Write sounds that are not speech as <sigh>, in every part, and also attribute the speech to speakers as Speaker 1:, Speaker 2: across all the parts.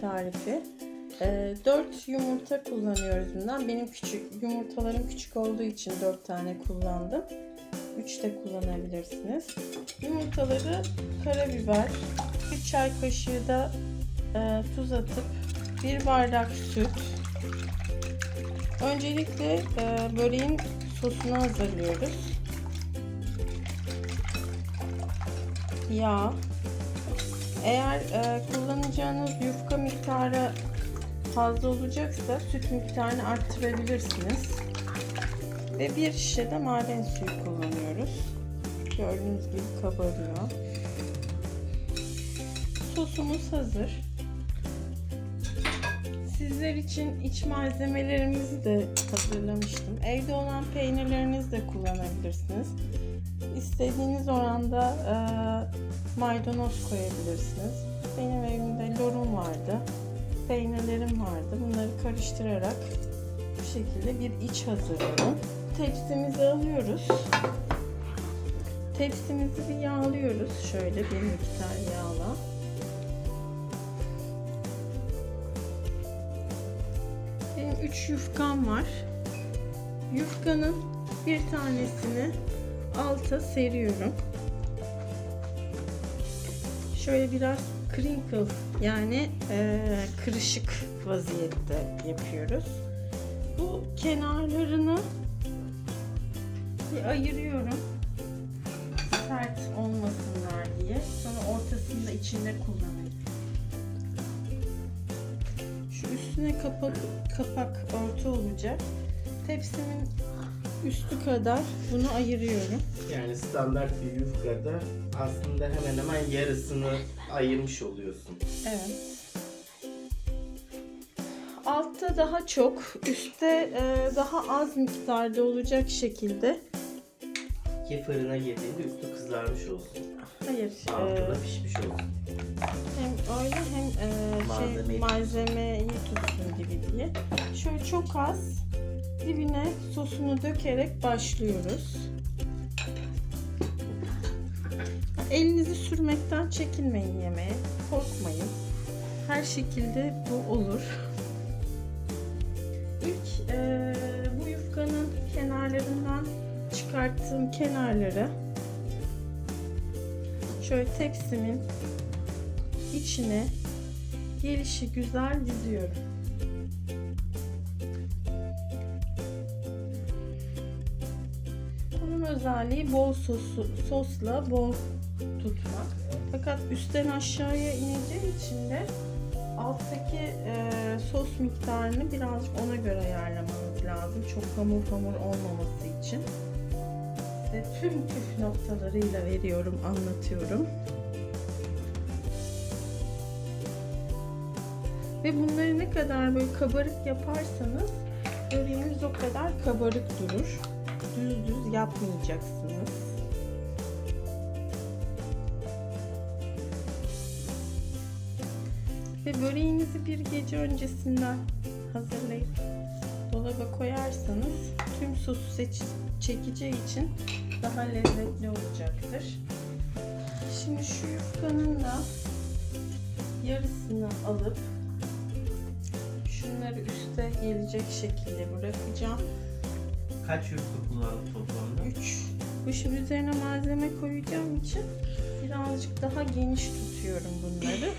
Speaker 1: tarifi. 4 yumurta kullanıyoruz bundan. Benim küçük yumurtalarım küçük olduğu için 4 tane kullandım. 3 de kullanabilirsiniz. Yumurtaları karabiber, 1 çay kaşığı da e, tuz atıp 1 bardak süt. Öncelikle e, böreğin sosunu hazırlıyoruz. Yağ. Eğer e, kullanacağınız yufka miktarı fazla olacaksa süt miktarını arttırabilirsiniz. Ve bir şişe de maden suyu kullanıyoruz. Gördüğünüz gibi kabarıyor. Sosumuz hazır. Sizler için iç malzemelerimizi de hazırlamıştım. Evde olan peynirlerinizi de kullanabilirsiniz. İstediğiniz oranda e, maydanoz koyabilirsiniz. Benim evimde lorum vardı. Peynirlerim vardı. Bunları karıştırarak bu şekilde bir iç hazırladım. Tepsimizi alıyoruz. Tepsimizi bir yağlıyoruz. Şöyle bir miktar yağla. Benim 3 yufkam var. Yufkanın bir tanesini alta seriyorum. Şöyle biraz crinkle yani e, kırışık vaziyette yapıyoruz. Bu kenarlarını bir ayırıyorum. Sert olmasınlar diye. Sonra ortasını da içinde kullanıyorum. Şu üstüne kapak, kapak örtü olacak. Tepsimin üstü kadar bunu ayırıyorum.
Speaker 2: Yani standart bir yufkada aslında hemen hemen yarısını ayırmış oluyorsun.
Speaker 1: Evet. Altta daha çok, üstte e, daha az miktarda olacak şekilde.
Speaker 2: Ki fırına girdiğinde üstü kızarmış olsun.
Speaker 1: Hayır, e,
Speaker 2: da pişmiş olsun.
Speaker 1: hem öyle hem e, şey
Speaker 2: Malzemeyi-
Speaker 1: malzemeyi tutsun gibi diye. Şöyle çok az dibine sosunu dökerek başlıyoruz. Elinizi sürmekten çekinmeyin yemeğe. Korkmayın. Her şekilde bu olur. İlk e, bu yufkanın kenarlarından çıkarttığım kenarları şöyle tepsimin içine gelişi güzel diziyorum. Özelliği bol sosu, sosla bol tutmak. Fakat üstten aşağıya ineceği için de alttaki e, sos miktarını birazcık ona göre ayarlamanız lazım. Çok hamur hamur olmaması için. Size tüm püf noktalarıyla veriyorum, anlatıyorum. Ve bunları ne kadar böyle kabarık yaparsanız böreğiniz o kadar kabarık durur. Düz düz yapmayacaksınız. Ve böreğinizi bir gece öncesinden hazırlayıp dolaba koyarsanız tüm sosu seç- çekeceği için daha lezzetli olacaktır. Şimdi şu yufkanın da yarısını alıp şunları üste gelecek şekilde bırakacağım.
Speaker 2: Kaç yufka kullandın toplamda?
Speaker 1: 3. Bu şimdi üzerine malzeme koyacağım için birazcık daha geniş tutuyorum bunları.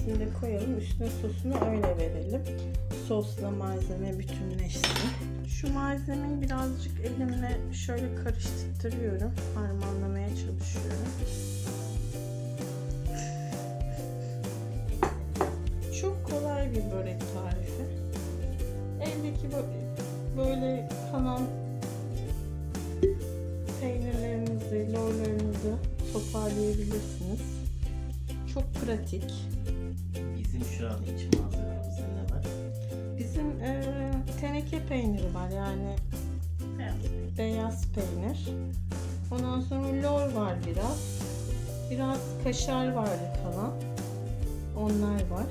Speaker 1: Malzemesini de koyalım. Üstüne sosunu öyle verelim. Sosla malzeme bütünleşsin. Şu malzemeyi birazcık elimle şöyle karıştırıyorum. Harmanlamaya çalışıyorum. Çok kolay bir börek tarifi. Eldeki bö- böyle kalan peynirlerinizi, lorlarınızı toparlayabilirsiniz. Çok pratik.
Speaker 2: Bizim şu an iç malzememizde ne var?
Speaker 1: Bizim e, teneke peyniri var yani beyaz peynir. Ondan sonra lor var biraz. Biraz kaşar vardı kalan. Onlar var.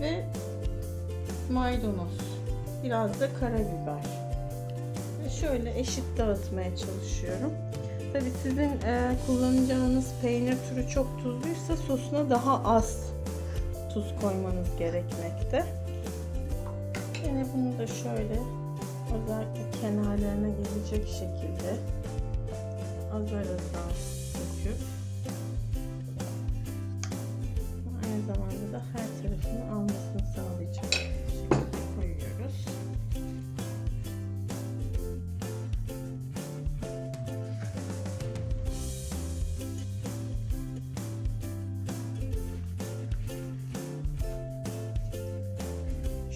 Speaker 1: Ve maydanoz. Biraz da karabiber. Ve şöyle eşit dağıtmaya çalışıyorum. Tabii sizin e, kullanacağınız peynir türü çok tuzluysa sosuna daha az tuz koymanız gerekmekte. Yine bunu da şöyle özellikle kenarlarına gelecek şekilde azar azar döküp aynı zamanda da her tarafını almasını sağlayacak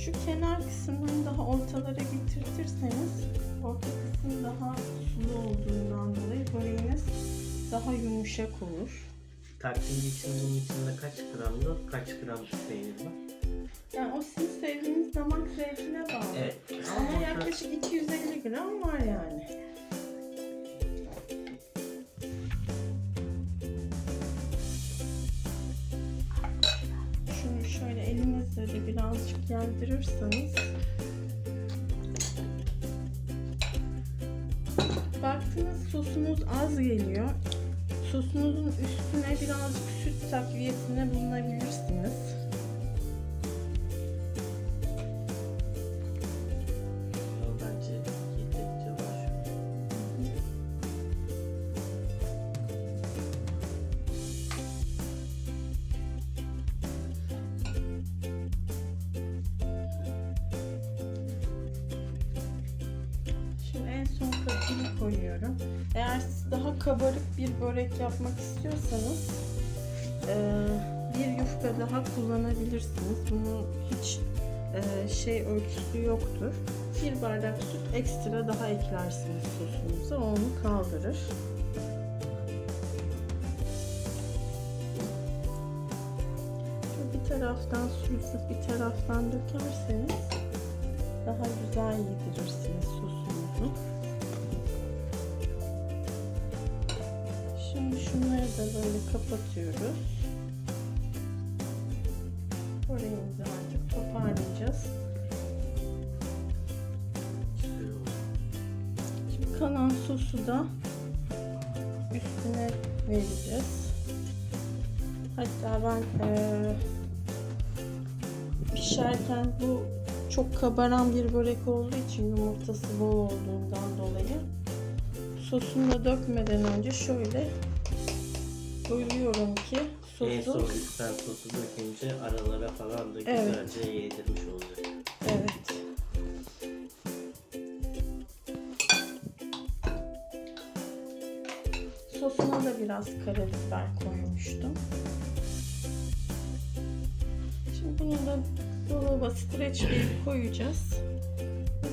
Speaker 1: Şu kenar kısımlarını daha ortalara getirtirseniz orta kısım daha sulu olduğundan dolayı böreğiniz daha yumuşak olur.
Speaker 2: Taktiği için bunun içinde kaç gramdı? Kaç gram peynir var?
Speaker 1: Yani o sizin sevdiğiniz damak zevkine bağlı.
Speaker 2: Evet.
Speaker 1: Ama yaklaşık 250 gram var birazcık yardırırsanız Baktınız sosunuz az geliyor. Sosunuzun üstüne birazcık süt takviyesine bulunabilirsiniz. Koyuyorum. Eğer siz daha kabarık bir börek yapmak istiyorsanız eee, bir yufka daha kullanabilirsiniz. Bunun hiç eee, şey ölçüsü yoktur. Bir bardak süt ekstra daha eklersiniz sosunuza. Onu kaldırır. Bir taraftan sürüp bir taraftan dökerseniz daha güzel yedirirsiniz sosunuzu. Şunları da böyle kapatıyoruz. Böreğimizi artık toparlayacağız. Şimdi kalan sosu da üstüne vereceğiz. Hatta ben eee, pişerken bu çok kabaran bir börek olduğu için yumurtası bol olduğundan dolayı sosunu da dökmeden önce şöyle koyuyorum ki
Speaker 2: En son
Speaker 1: sosu
Speaker 2: üstten sosu dökünce aralara falan da
Speaker 1: Evet.
Speaker 2: güzelce yedirmiş olacak.
Speaker 1: evet sosuna da biraz karabiber koymuştum. Şimdi bunu da dolaba streç bir koyacağız.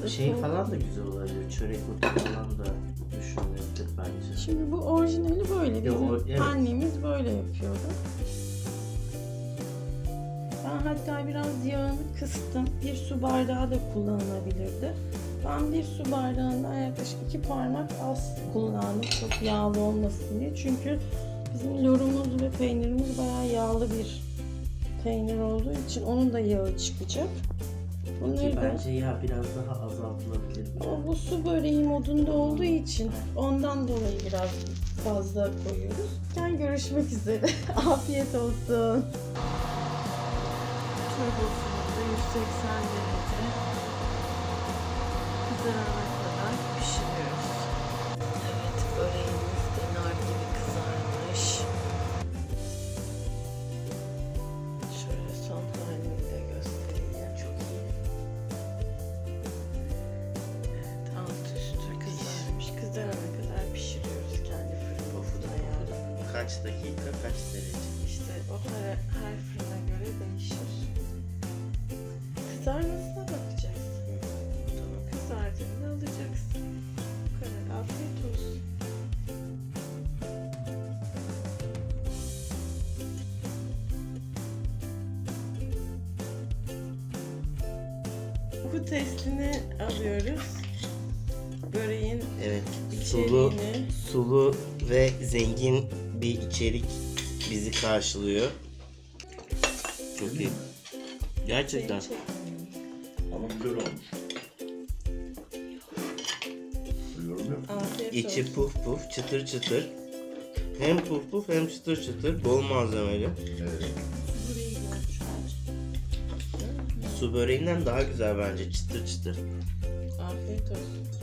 Speaker 2: Şey falan da güzel olabilir. Çörek otu falan da düşünülebilir bence.
Speaker 1: Şimdi bu orijinali böyle.
Speaker 2: Yo,
Speaker 1: Bizim
Speaker 2: o- evet.
Speaker 1: annemiz böyle yapıyordu. Ben hatta biraz yağını kıstım. Bir su bardağı da kullanılabilirdi. Ben bir su bardağından yaklaşık iki parmak az kullandım. Çok yağlı olmasın diye. Çünkü bizim lorumuz ve peynirimiz bayağı yağlı bir peynir olduğu için onun da yağı çıkacak.
Speaker 2: Ki
Speaker 1: Bunları da
Speaker 2: bence ya biraz daha azaltılabilir.
Speaker 1: ama bu su böreği modunda olduğu için ondan dolayı biraz fazla koyuyoruz. Yani görüşmek üzere. <laughs> Afiyet olsun. Turbosumuzda 180 derece kızarana
Speaker 2: Kaç dakika, kaç derece?
Speaker 1: İşte o her, her fırına göre değişir. Kızarmasına bakacaksın. Tamam. Kızardığında alacaksın. Bu kadar. Afiyet olsun. Bu testini alıyoruz. Böreğin
Speaker 2: Evet, sulu,
Speaker 1: içeriğini
Speaker 2: sulu ve zengin bir içerik bizi karşılıyor. Çok iyi. Gerçekten.
Speaker 3: Ama güzel olmuş.
Speaker 1: Afiyet
Speaker 2: İçi puf puf, çıtır çıtır. Hem puf puf hem çıtır çıtır. Bol malzemeli.
Speaker 3: Evet.
Speaker 2: Su böreğinden daha güzel bence çıtır çıtır.
Speaker 1: Afiyet olsun.